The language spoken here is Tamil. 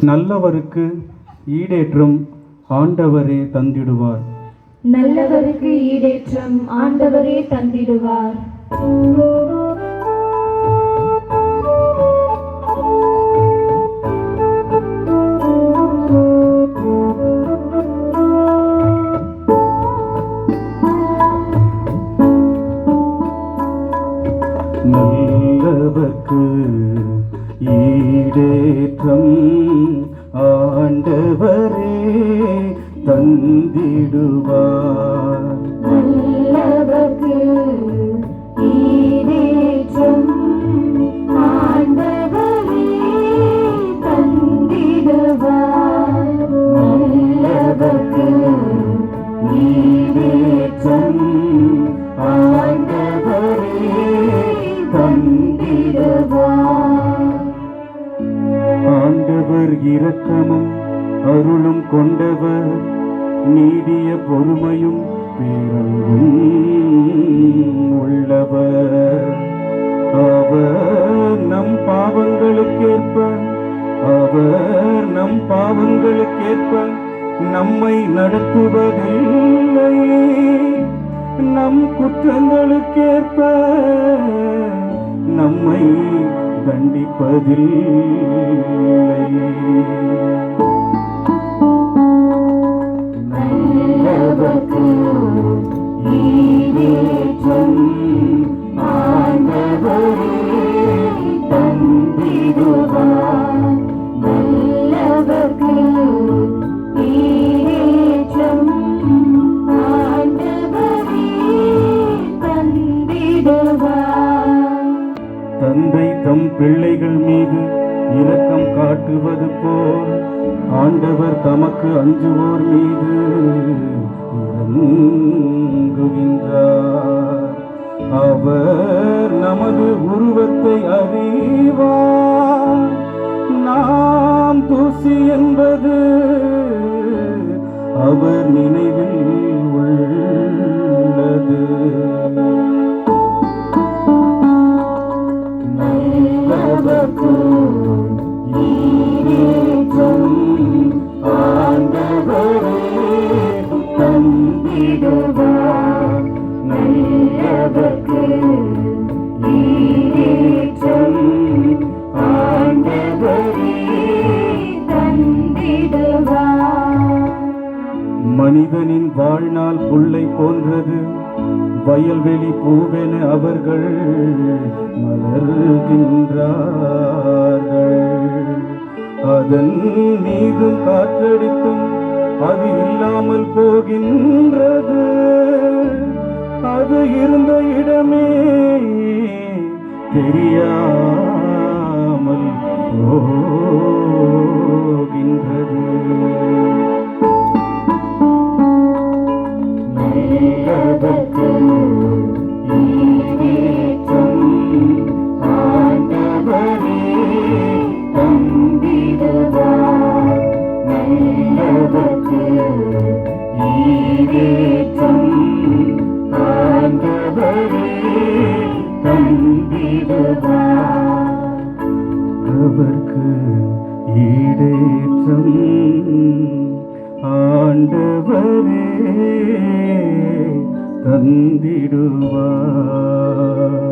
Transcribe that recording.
நல்லவருக்கு ஈடேற்றம் ஆண்டவரே தந்திடுவார். நல்லவருக்கு ஈடேற்றம் ஆண்டவரே தந்திடுவார். நல்லவர்க்கு ஈடேற்றம் ஆண்டவரே தந்திடுவார். இரக்கமும் அருளும் கொண்டவர். நீடிய பொறுமையும் பேரங்கும் உள்ளவர். அவர் நம் பாவங்களுக்கேற்ப அவர் நம் பாவங்களுக்கேற்ப நம்மை நடத்துவதில்லை. நம் குற்றங்களுக்கேற்ப நம்மை தண்டிப்பதில்லை நல்லவர்க்கு ஈடேற்றம் ஆண்டவரே தந்திடுவார். தம் பிள்ளைகள் மீது இரக்கம் காட்டுவது போல் ஆண்டவர் தமக்கு அஞ்சுவோர் மீது இறங்குகின்றார். அவர் நமது உருவத்தை அறிவார். மனிதனின் வாழ்நாள் புல்லை போன்றது. வயல்வெளி பூவென அவர்கள் மலர்கின்றார்கள். அதன் மீதும் காற்றடித்தும் அது இல்லாமல் போகின்றது. அது இருந்த இடமே தெரியாமல் அவர்க்கு ஈடேற்றம் ஆண்டவரே தந்திடுவார்